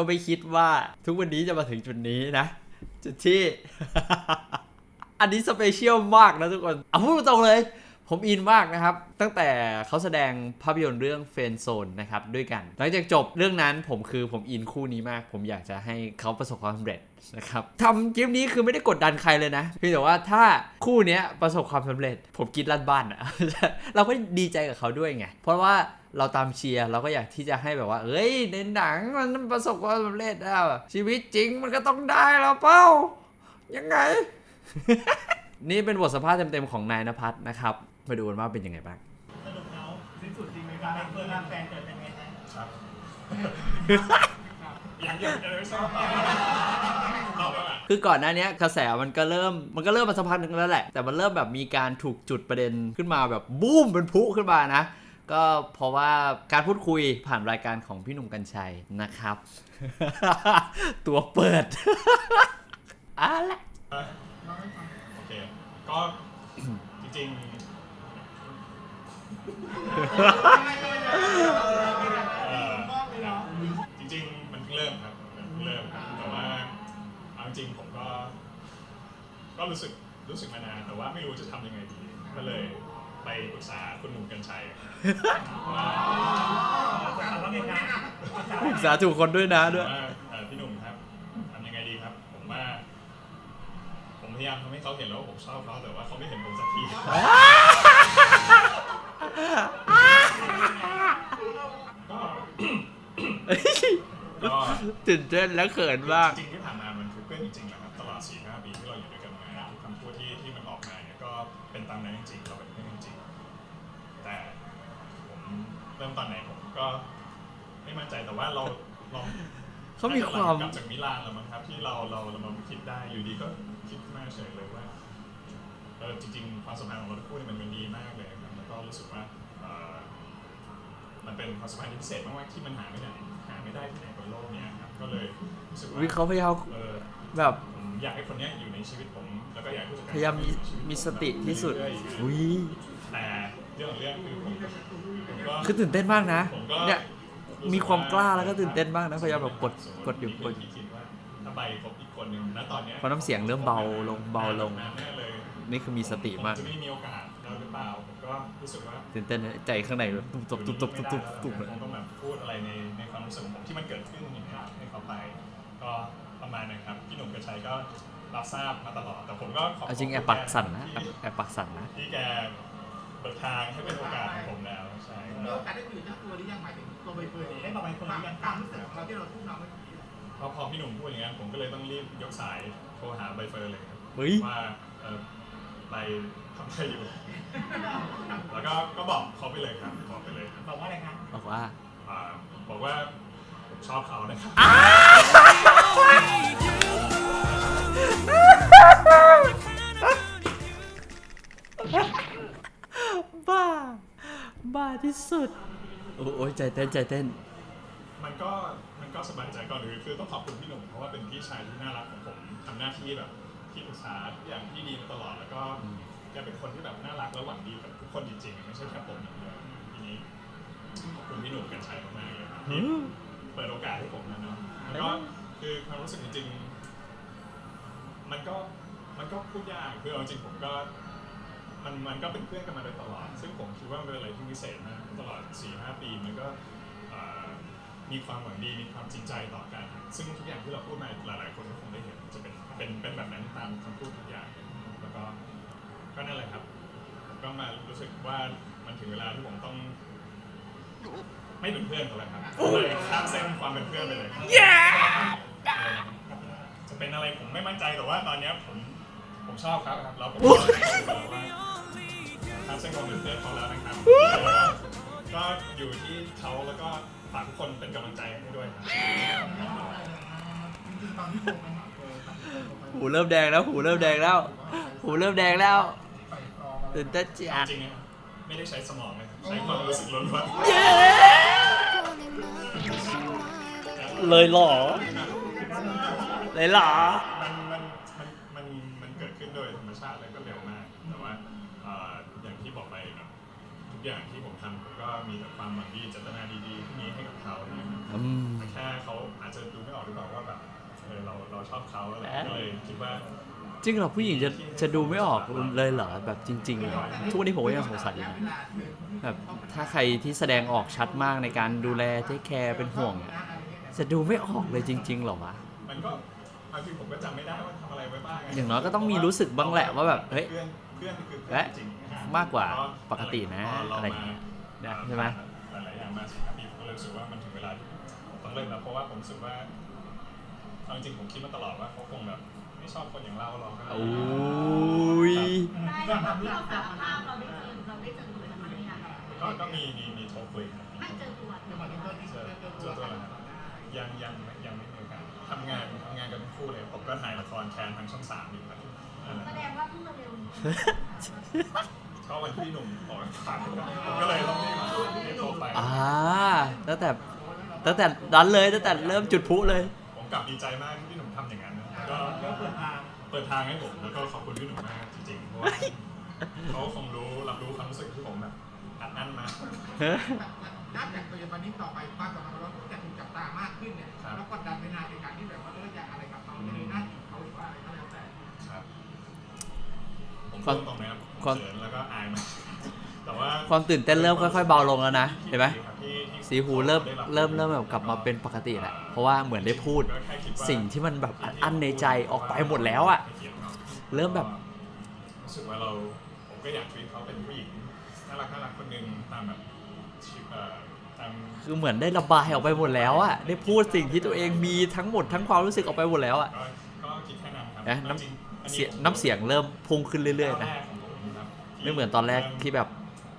ก็ไม่คิดว่าทุกวันนี้จะมาถึงจุดนี้นะ จุดที่ อันนี้สเปเชียลมากนะทุกคนเอาพูดตรงเลย ผมอินมากนะครับ ตั้งแต่เขาแสดงภาพยนตร์เรื่องเฟนโซนนะครับด้วยกัน หลังจากจบเรื่องนั้นผมคือผมอินคู่นี้มาก ผมอยากจะให้เขาประสบความสำเร็จนะครับทำคลิปนี้คือไม่ได้กดดันใครเลยนะเพียงแต่ว่าถ้าคู่นี้ประสบความสำเร็จ ผมกินลั่นบ้านอะเราก็ดีใจกับเขาด้วยไงเพราะว่า เราตามเชียร์เราก็อยากที่จะให้แบบว่า เอ้ยในหนังมันประสบความสำเร็จอะชีวิตจริงมันก็ต้องได้แล้วเป้า ยังไง นี่เป็นบทสัมภาษณ์เต็มๆของนายนภัสนะครับมาดูกันว่าเป็นยังไงบ้างสรุปแล้วสิ้นสุดจริงไหมครับเพื่อนร่างแฟนเกิดเป็นไงฮะครับยังยังยังไม่ทราบตอบแล้วอะคือก่อนหน้านี้กระแสมันก็เริ่มมันก็เริ่มมาสักพักหนึงแล้วแหละ แต่มันเริ่มแบบมีการถูกจุดประเด็นขึ้นมาแบบบูมเป็นพลุขึ้นมานะ ก็เพราะว่าการพูดคุยผ่านรายการของพี่หนุ่มกัญชัยนะครับ ตัวเปิดอะไรโอเค ก็จริงๆเอ่อจริงๆ มันเพิ่งเริ่มครับมันเพิ่งเริ่มครับแต่ว่าเอาจริงๆผมก็ ก็รู้สึกรู้สึกมานานแต่ว่าไม่รู้จะทำยังไงดี ก็เลย ปปรึกษาคุณหนุ่มกัญชัยว่าจะทำว่าไงครับปรึกษาถูกคนด้วยนะด้วย ว่าเอ่อพี่หนุ่มครับทำยังไงดีครับ ผมว่า ผมพยายามทำให้เขาเห็นแล้วว่าผมชอบเขาแต่ว่าเขาไม่เห็นผมสักทีก็ตื่นเต้นและเขินมาก จริง ว่าเราลองเขามีความกลับจากมิลานแล้วมั้งครับที่เราเราเรามาคิดได้อยู่ดีก็คิดขึ้นมาเฉยเลยว่าเออจริงๆความสัมพันธ์ของเราทั้งคู่เนี่ยมันมันดีมากเลยครับแล้วก็รู้สึกว่าเออมันเป็นความสัมพันธ์ที่พิเศษมากๆที่มันหาไม่ได้หาไม่ได้ที่ไหนบนโลกเนี้ยครับก็เลยรู้สึกว่าวิเขาพยายามเออ แบบ ผมอยากให้คนเนี้ยอยู่ในชีวิตผม แล้วก็อยากให้ผู้จัดการพยายามมีอยู่ในชีวิตผมีสติที่สุด เรื่อยๆอุ้ยแต่เรื่องของเรื่องคือผมผมก็คือตื่นเต้นมากนะ ผมก็เนี่ย มีความกล้าแล้วก็ตื่นเต้นมากนะพยายามแบบกดกดอยู่กดที่คิดว่าถ้าใบครบอีกคนหนึ่งณตอนเนี้ยเพราะน้ำเสียงเริ่มเบาลงเบาลงแน่เลยนี่คือมีสติมากผจะไม่มีโอกาสแล้วหรือเปล่าผมก็รู้สึกว่าตื่นเต้นนะใจข้างในแบบตุบตุบตุบตุบตุบตุบตุบผมคงต้องแบบพูดอะไรในในความรู้สึกของผมที่มันเกิดขึ้นอย่างเงี้ยให้เขาไป ก็ประมาณนั้นครับพี่หนุ่มกระชัยก็รับทราบมาตลอดแต่ผมก็ขอบเอาจริงคุณแอบปักสั่นนะที่แอบปักสั่นนะที่แก เปิดทางให้เป็นโอกาสของผมแล้วใช่มีโอกาสได้คุยกับเจ้าตัวหรือยังหมายถึงตัวใบเฟิร์นได้บอกไปคนควาหมรือยังความรู้สึกของเราที่เราพูดมาเมื่อกี้พอพอพี่หนุ่มพูดอย่างนั้นผมก็เลยต้องรีบยกสายโทรหาใบเฟิร์นเลยครับเฮ้ย ว่าเออใบทำอะไรอยู่ แล้วก็ก็บอกเขาไปเลยครับบอกไปเลยครับบอกว่าอะไรครับบอกว่าอ่าบอกว่าผมชอบเขานะครับบ้ ที่สุด โอ้ยใจเต้นใจเต้น มันก็มันก็สบายใจก่อนอื่นคือต้องขอบคุณพี่หนุ่มเพราะว่าเป็นพี่ชายที่น่ารักของผมทำหน้าที่แบบที่ปรึกษาทุกอย่างที่ดีมาตลอดแล้วก็แกเป็นคนที่แบบน่ารักและหวังดีกับทุกคนจริงๆไม่ใช่แค่ผมอย่างเดียวทีนี้ขอบคุณพี่หนุ่มกันชัยมากๆเลยครับที่เปิดโอกาสให้ผมนะเนาะแล้วก็คือความรู้สึกจริงๆมันก็มันก็พูดยากคือเอาจริงผมก็ มันมันก็เป็นเพื่อนกันมาโดยตลอด ซึ่งผมคิดว่ามันเป็นอะไรที่พิเศษมากตลอด4-5ปีมันก็เอ่อมีความหวังดีมีความจริงใจต่อกัน ซึ่งทุกอย่างที่เราพูดมาหลาย ๆ คนก็คงได้เห็นจะเป็นเป็นเป็นแบบนั้นตามคำพูดทุกอย่างแล้วก็ก็นั่นแหละครับผมก็มารู้สึกว่ามันถึงเวลาที่ผมต้อง ไม่เป็นเพื่อนกันแล้วครับเลยข้ามเส้นความเป็นเพื่อนไปเลยครับจะเป็นอะไรผมไม่มั่นใจแต่ว่าตอนเนี้ยผมผมชอบครับครับแล้วผม ก็บอกว่าทำเส้นความเป็นเพื่อนเขาแล้วนะครับ ก็อยู่ที่เขาแล้วก็ฝากทุกคนเป็นกำลังใจให้ด้วยครับจริงๆตอนที่โทรมาหาเฟิร์นครับหูเริ่มแดงแล้วหูเริ่มแดงแล้ว หูเริ่มแดงแล้วใส่กรองอะไรตื่นเต้นจัดจริงๆนะไม่ได้ใช้สมองเลยใช้ความรู้สึกล้วนเย้เลยเหรอเลยเหรอ กอย่างที่ผมทำผมก็มีแต่ความหวังดีเจตนาดีๆที่มีให้กับเขาเนี่ยครับอืมแค่เขาอาจจะดูไม่ออกหรือเปล่าว่าแบบเออเราเราชอบเขาอะไรก็เลยคิดว่า จริงเหรอผู้หญิงจะจะดูไม่ออกเลยเหรอแบบจริงๆเหรอทุกวันนี้ผมก็ยังสงสัยอยู่นะแบบถ้าใครที่แสดงออกชัดมากในการดูแลเทคแคร์เป็นห่วงอะจะดูไม่ออกเลยจริงๆเหรอวะ มันก็บางทีผมก็จำไม่ได้ว่าทำอะไรไว้บ้างไอย่างน้อยก็ต้องมีรู้สึกบ้างแหละว่าแบบเฮ้ยเพื่อนเพื่อนคือเพื่อและนจริงๆนะ มากกว่าปกตินะอะไรอย่างเงี้ยใช่ไหมหลายๆอย่างมาสิครับพี่ผมก็เลยรู้สึกว่ามันถึงเวลาที่ต้องเริ่มแล้วเพราะว่าผมรู้สึกว่าเอาจริงผมคิดมาตลอดว่าเขาคงแบบไม่ชอบคนอย่างเราหรอกโอ้ยได้แบบที่เราสารภาพเราได้เจอเราได้เจอตัวมันเนี่ยก็ก็มีมีมีโทรคุยครับไม่เจอตัวที่เจอเจอตัวแล้วยังยังยังไม่มีโอกาสทำงานทำงานกันคู่เลยผมก็ถ่ายละครแทนทางช่องสามอยู่ครับแสดงว่าเพิ่งมาเร็ว ก็วันที่พี่หนุ่มบอกให้ถ่ายผมก็เลยต้องรีบรีบโทรไปอ่าตั้งแต่ตั้งแต่นั้นเลยตั้งแต่เริ่มจุดพลุเลย ผมกลับดีใจมากที่พี่หนุ่มทำอย่างนั้นนะก็ก็เปิดทางเปิดทางให้ผมแล้วก็ขอบคุณพี่หนุ่มมากจริงๆเพราะว่าเขาคงรู้รับรู้ความรู้สึกที่ผมแบบอัดอั้นมา นับจากปัจจุบันนี้ต่อไปความสัมพันธ์เราจะถูกจับตามากขึ้นเนี่ยครับแล้วกดดันในนานในการที่แบบว่าเออจะอะไรกับเขาจะเลยหน้าที่เขาหรือว่าอะไรก็แล้วแต่ครับผมความพูดตรงนะ ครับความ เขินแล้วก็อายมากแต่ว่าความตื่นเต้นเริ่มค่อยๆเบาลงแล้วนะเห็นไหมที่ที่สีหูเริ่มเริ่มเริ่มแบบกลับมาเป็นปกติแหละเพราะว่าเหมือนได้พูดก็แค่คิว่าสิ่งที่มันแบบอัดอั้นในใจออกไปหมดแล้วอะเริ่มแบบ รู้สึกว่าเราผมก็อยากชีวิตเขาเป็นผู้หญิงน่ารักน่ารักคนหนึ่งตามแบบชีวิตเอ่อตามคือเหมือนได้ระบายออกไปหมดแล้วอะได้พูดสิ่งที่ตัวเองมีทั้งหมดทั้งความรู้สึกออกไปหมดแล้วอะก็ก็คิดแค่นั้นครับนะน้จริงๆอัำเสียงน้ำเสียงเริ่มพุ่งขึ้นเรื่อยๆนะ ก้าวแรกของผมครับ ไม่เหมือนตอนแรกที่แบบ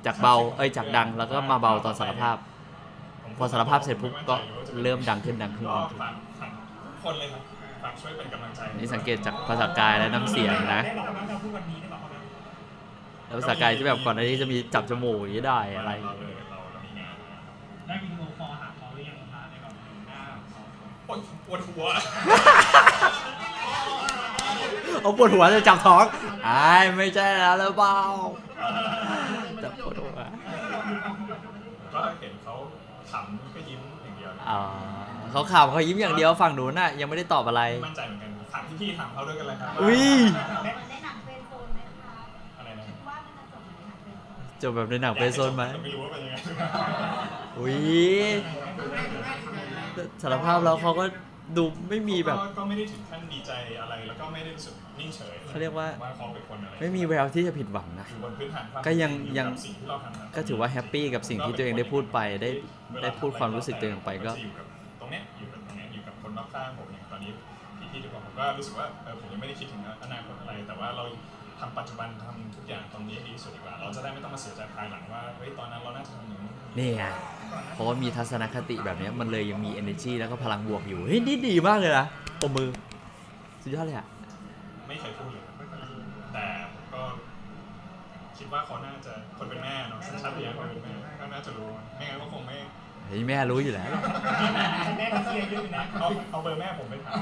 จากเบาเอ้ยจากดังแล้วก็มาเบาตอนสารภาพ พอสารภาพเสร็จปุ๊บก็เริ่มดังขึ้นดังขึ้นก็ดังขึ้นฝากฝากทุกคนเลยครับฝากช่วยเป็นกำลังใจนี่สังเกตจากภาษากายและน้ำเสียงนะได้บอกว่าจะพูดวันนี้ได้บอกว่าแล้วภาษากายที่แบบก่อนหน้านี้จะมีจับจมูกอย่างนี้ได้อะไร เราเลยเราเรามีงานนะครับได้วิดีโอคอลหาเขาหรือยังคะในแบบหน้าเขาปวดปวดหัว เอาปวดหัวจะจับท้องไอ้ายไม่ใช่แล้วหรือเปล่าจับปวดหัวก็เห็นเขาขำก็ยิ้มอย่างเดียวอ่าเขาขำเขายิ้มอย่างเดียวฝั่งหนูน่ะยังไม่ได้ตอบอะไร ไม่มั่นใจเหมือนกันถามพี่ๆถามเขาด้วยกันเลยครับอุ้ยในหนังเป็นโซนไหมคะอะไรนะคิดว่ามันจะจบในหนังเป็นโซนจบแบบในหนังเฟรนด์โซนไหมไม่รู้ว่าเป็นยังไงอุ้ยสารภาพแล้วเขาก็ ดูไม่มีแบบ ก็ก็ไม่ได้ถึงขั้นดีใจอะไร แล้วก็ไม่ได้รู้สึกนิ่งเฉยเขาเรียกว่าว่าเขาเป็นคนอะไรไม่มีแววที่จะผิดหวังนะ อยู่บนพื้นฐานความก็ยังอยัง กับสิ่งที่เราทำนะก็ถือว่าแฮปปี้กับสิ่งที่ตัวเองได้พูดไปได้ได้พูดความรู้สึกตัวเองไปก็ จะอยู่กับตรงเนี้ยอยู่กับตรงเนี้ยอยู่กับคนรอบข้างผมอย่างตอนนี้พี่ๆทุกคนผมก็รู้สึกว่าเออผมยังไม่ได้คิดถึงอนาคตอะไร แต่ว่าเราทำปัจจุบันทำทุกอย่างตรงนี้ให้ดีที่สุดดีกว่า เราจะได้ไม่ต้องมาเสียใจภายหลังว่าเฮ้ยตอนนั้นเราน่าจะทำอย่างนี้ นี่ไง เพราะว่ามีทัศนคติแบบเนี้ยมันเลยยังมี energy แล้วก็พลังบวกอยู่เฮ้ยนี่ดีมากเลยนะปมมือ สุดยอดเลยอะ ไม่เคยพูดเลยแต่ก็คิดว่าเขาน่าจะคนเป็นแม่เนาะสัญชาตญาณคนเป็นแม่ก็น่าจะรู้ไม่งั้นก็คงไม่เฮ้ยแม่รู้อยู่แล้วแม่ก็เชียร์เยอะอยู่นะเอาเอาเบอร์แม่ผมไปถาม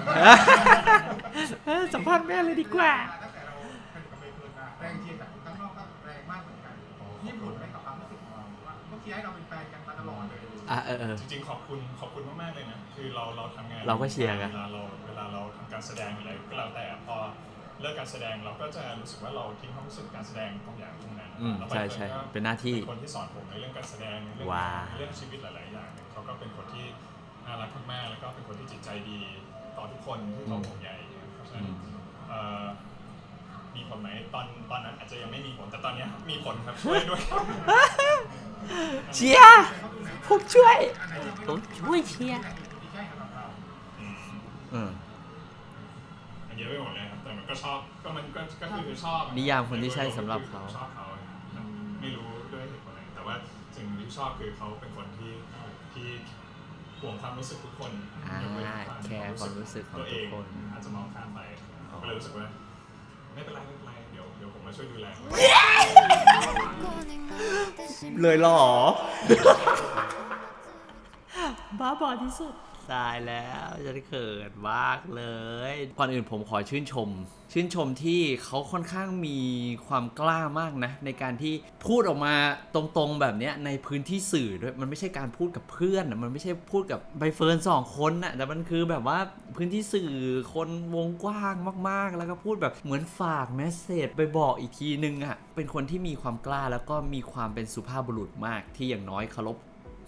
เอ้ยสัมภาษณ์แม่เลยดีกว่าตั้งแต่เราสนิทกับใบเฟิร์นมาแรงเชียร์จากข้างนอกก็แรงมากเหมือนกันญี่ปุ่นไหมกับความรู้สึกของเราว่าเขาเชียร์ให้เราเป็นแฟนกันมาตล อดเลยอะเออเออ จริงๆขอบคุณขอบคุณมากๆเลยนะคือเราเราทำงานเราก็เชียร์กันเวลาเราเวลาเราทำการแสดงอะไรก็แล้วแต่พอเลิกการแสดงเราก็จะรู้สึกว่าเราทิ้งความรู้สึกการแสดงตรงอย่างตรงนั้นอืมแล้วใช่ใช่ก็เป็นหน้าที่ เป็นคนที่สอนผมในเรื่องการแสดงในเรื่องว้าวเรื่องชีวิตหลายๆอย่างเนี่ยเขาก็เป็นคนที่น่ารักมากๆแล้วก็เป็นคนที่จิตใจดีต่อทุกคนที่เขาห่วงใยเพราะฉะนั้นเอ่อมีผลไหมตอนตอนนั้นอาจจะยังไม่มีผลแต่ตอนเนี้ยมีผลครับช่วยด้วย เชียร์ผมช่วย ผมช่วยเชียร์ที่ใช่สำหรับเราอืมอืมมันเยอะไปหมดเลยครับแต่มันก็ชอบก็มันก็ก็คือชอบนิยามคนที่ใช่สำหรับเขา ชอบเขามันไม่รู้ด้วยเหตุผลอะไรแต่ว่าสิ่งที่ชอบคือเขาเป็นคนที่ที่ห่วงความรู้สึกทุกคนอ่ายกเว้นแคร์ความรู้สึกของตัวเอทุกงคนอาจจะมองข้ามไปก็เลยรู้สึกว่าไม่เป็นไรไม่เป็นไรเดี๋ยวเดี๋ยวผมมาช่วยดูแล เลยเหรอ บ้าบอที่สุด ตายแล้วฉันเขินมากเลยก่อนอื่นผมขอชื่นชม ชื่นชมที่เขาค่อนข้างมีความกล้ามากนะ ในการที่พูดออกมาตรงๆแบบเนี้ยในพื้นที่สื่อด้วยมันไม่ใช่การพูดกับเพื่อนมันไม่ใช่พูดกับใบเฟิร์นสองคนนะแต่มันคือแบบว่าพื้นที่สื่อคนวงกว้างมาก ๆ แล้วก็พูดแบบเหมือนฝากแมสเซจไปบอกอีกทีนึงอะ่ะเป็นคนที่มีความกล้าแล้วก็มีความเป็นสุภาพบุรุษมากที่อย่างน้อยเคารพ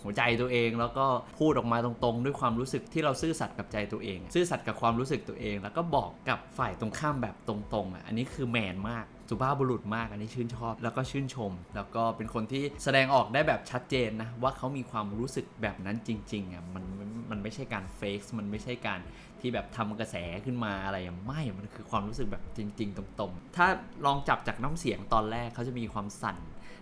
หัวใจตัวเอง แล้วก็พูดออกมาตรงๆ ด้วยความรู้สึกที่เราซื่อสัตย์กับใจตัวเอง ซื่อสัตย์กับความรู้สึกตัวเอง แล้วก็บอกกับฝ่ายตรงข้ามแบบตรงๆอะอันนี้คือแมนมากสุภาพบุรุษมากอันนี้ชื่นชอบ แล้วก็ชื่นชม แล้วก็เป็นคนที่แสดงออกได้แบบชัดเจนนะ ว่าเขามีความรู้สึกแบบนั้นจริงๆอะมันมันไม่ใช่การเฟกซ์มันไม่ใช่การที่แบบทำกระแสขึ้นมาอะไรอะไม่ มันคือความรู้สึกแบบจริง ๆ ตรงๆ ถ้าลองจับจากน้ำเสียงตอนแรกเขาจะมีความสั่น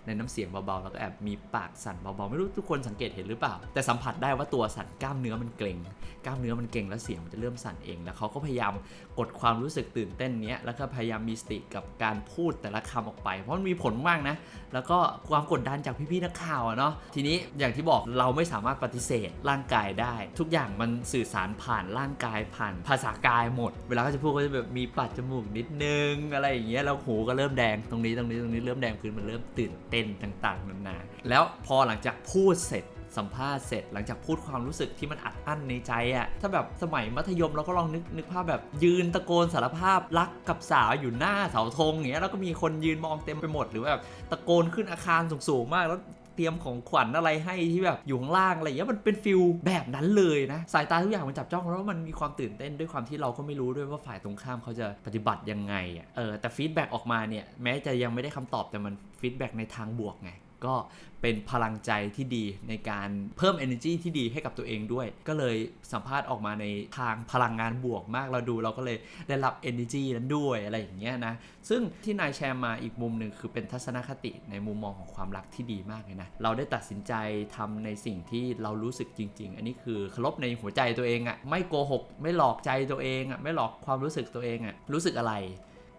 ในน้ำเสียงเบาๆ แล้วก็แอบมีปากสั่นเบาๆ ไม่รู้ทุกคนสังเกตเห็นหรือเปล่า แต่สัมผัสได้ว่าตัวสั่นกล้ามเนื้อมันเกร็ง กล้ามเนื้อมันเกร็งแล้วเสียงมันจะเริ่มสั่นเอง แล้วเขาก็พยายามกดความรู้สึกตื่นเต้นเนี้ยแล้วก็พยายามมีสติกับการพูดแต่ละคำออกไป เพราะมันมีผลมากนะ แล้วก็ความกดดันจากพี่ๆนักข่าวอะเนาะ ทีนี้อย่างที่บอกเราไม่สามารถปฏิเสธร่างกายได้ ทุกอย่างมันสื่อสารผ่านร่างกายผ่านภาษากายหมด เวลาเขาจะพูดก็จะแบบมีปัดจมูกนิดนึงอะไรอย่างเงี้ยแล้วหูก็เริ่มแดงตรงนี้ตรงนี้ตรงนี้เริ่มแดงคือมันเริ่มตื่นเต้นต่างๆนานาแล้วพอหลังจากพูดเสร็จสัมภาษณ์เสร็จหลังจากพูดความรู้สึกที่มันอัดอั้นในใจอะถ้าแบบสมัยมัธยมเราก็ลองนึกนึกภาพแบบยืนตะโกนสารภาพรักกับสาวอยู่หน้าเสาธงอย่างเงี้ยแล้วก็มีคนยืนมองเต็มไปหมดหรือแบบตะโกนขึ้นอาคารสูงๆมากแล้วเตรียมของขวัญอะไรให้ที่แบบอยู่ข้างล่างอะไรอย่างเงี้ยมันเป็นฟิลแบบนั้นเลยนะ สายตาทุกอย่างมันจับจ้องแล้วมันมีความตื่นเต้นด้วยความที่เราก็ไม่รู้ด้วยว่าฝ่ายตรงข้ามเขาจะปฏิบัติยังไงอะเออแต่ฟีดแบ็กออกมาเนี่ยแม้จะยังไม่ได้คำตอบแต่มัน ฟีดแบ็ในทางบวกไงก็เป็นพลังใจที่ดีในการเพิ่ม energy ที่ดีให้กับตัวเองด้วย ก็เลยสัมภาษณ์ออกมาในทางพลังงานบวกมากเราดูเราก็เลยได้รับ energy นั้นด้วยอะไรอย่างเงี้ยนะ ซึ่งที่นายแชร์มาอีกมุมหนึ่งคือเป็นทัศนคติในมุมมองของความรักที่ดีมากเลยนะ เราได้ตัดสินใจทำในสิ่งที่เรารู้สึกจริง ๆ อันนี้คือเคารพในหัวใจตัวเองอะ่ะไม่โกหก ไม่หลอกใจตัวเองอะ่ะไม่หลอกความรู้สึกตัวเองอะ่ะรู้สึกอะไร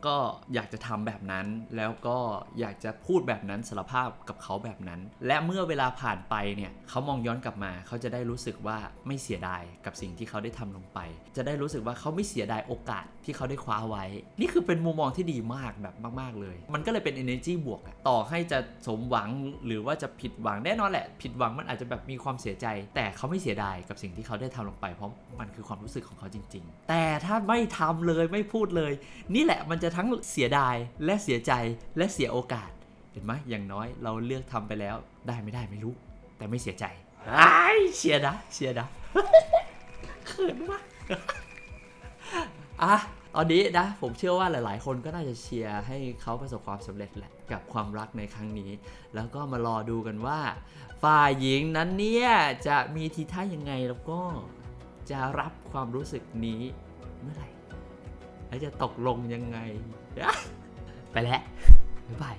ก็อยากจะทำแบบนั้น แล้วก็อยากจะพูดแบบนั้นสารภาพกับเขาแบบนั้น และเมื่อเวลาผ่านไปเนี่ยเขามองย้อนกลับมา เขาจะได้รู้สึกว่าไม่เสียดายกับสิ่งที่เขาได้ทำลงไป จะได้รู้สึกว่าเขาไม่เสียดายโอกาสที่เขาได้คว้าไว้ นี่คือเป็นมุมมองที่ดีมากแบบมาก ๆ เลย มันก็เลยเป็น energy บวกต่อให้จะสมหวังหรือว่าจะผิดหวังแน่นอนแหละ ผิดหวังมันอาจจะแบบมีความเสียใจ แต่เขาไม่เสียดายกับสิ่งที่เขาได้ทำลงไป เพราะมันคือความรู้สึกของเขาจริง ๆ แต่ถ้าไม่ทำเลยไม่พูดเลย นี่แหละมันจะทั้งเสียดายและเสียใจและเสียโอกาส เห็นไหมอย่างน้อยเราเลือกทำไปแล้วได้ไม่ได้ไม่รู้ แต่ไม่เสียใจไอ้ายเชียร์นะเชียร์นะเขินมากอะตอนนี้นะผมเชื่อว่าหลาย ๆ คนก็น่าจะเชียร์ให้เขาประสบความสำเร็จแหละกับความรักในครั้งนี้ แล้วก็มารอดูกันว่า ฝ่ายหญิงนั้นเนี่ยจะมีทีท่ายังไงแล้วก็จะรับความรู้สึกนี้เมื่อไหร่ แล้วจะตกลงยังไง ไปแล้วบ๊ายบาย